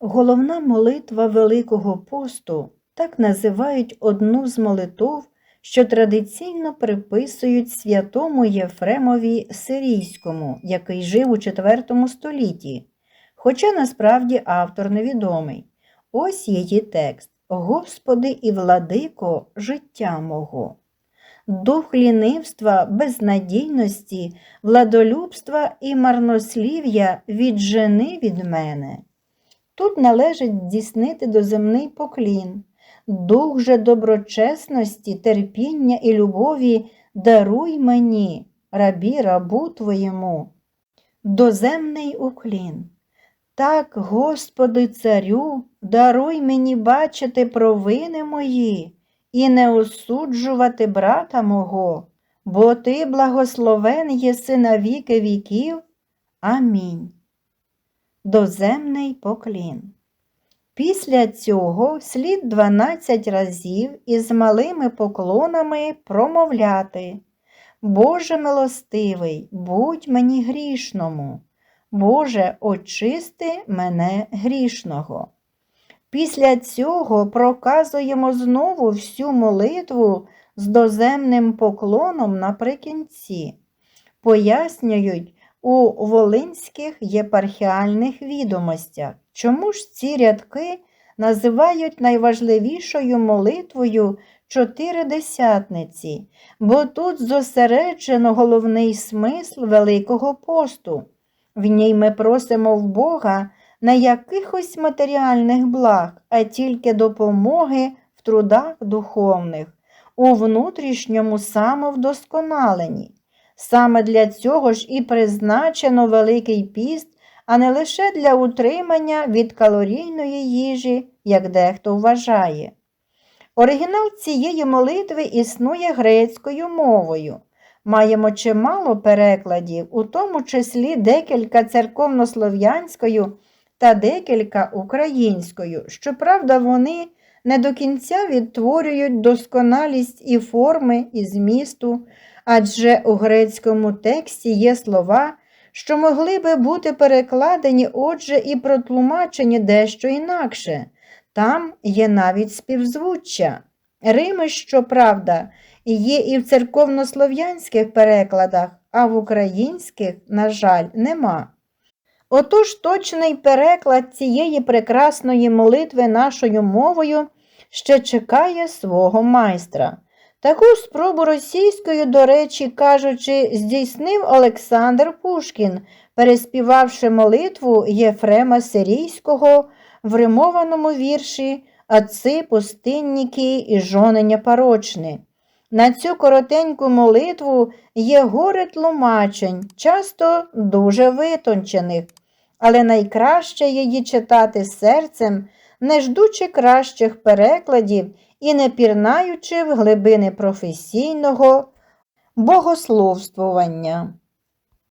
Головна молитва Великого посту так називають одну з молитов, що традиційно приписують святому Єфремові Сирійському, який жив у IV столітті, хоча насправді автор невідомий. Ось її текст Господи і владико життя мого. Дух лінивства, безнадійності, владолюбства і марнослів'я віджени від мене. Тут належить здійснити доземний поклін, дух же доброчесності, терпіння і любові даруй мені, рабі рабу твоєму, доземний уклін. Так, Господи царю, даруй мені бачити провини мої і не осуджувати брата мого, бо ти благословен єси на віки віків. Амінь. Доземний поклін. Після цього слід 12 разів із малими поклонами промовляти Боже милостивий, будь мені грішному, Боже, очисти мене грішного. Після цього проказуємо знову всю молитву з доземним поклоном наприкінці. Пояснюють у волинських єпархіальних відомостях, чому ж ці рядки називають найважливішою молитвою чотиридесятниці, бо тут зосереджено головний смисл Великого посту. В ній ми просимо в Бога не якихось матеріальних благ, а тільки допомоги в трудах духовних, у внутрішньому самовдосконаленні. Саме для цього ж і призначено Великий піст, а не лише для утримання від калорійної їжі, як дехто вважає. Оригінал цієї молитви існує грецькою мовою. Маємо чимало перекладів, у тому числі декілька церковнослов'янською та декілька українською. Щоправда, вони не до кінця відтворюють досконалість і форми, і змісту, адже у грецькому тексті є слова, що могли би бути перекладені, отже, і протлумачені дещо інакше. Там є навіть співзвуччя. Рими, щоправда, є і в церковнослов'янських перекладах, а в українських, на жаль, нема. Отож точний переклад цієї прекрасної молитви нашою мовою ще чекає свого майстра. Таку спробу російською, до речі, кажучи, здійснив Олександр Пушкін, переспівавши молитву Єфрема Сирійського в римованому вірші Отци, пустинніки і жонення порочне. На цю коротеньку молитву є горе тлумачень, часто дуже витончених, але найкраще її читати серцем, не ждучи кращих перекладів і не пірнаючи в глибини професійного богословствування.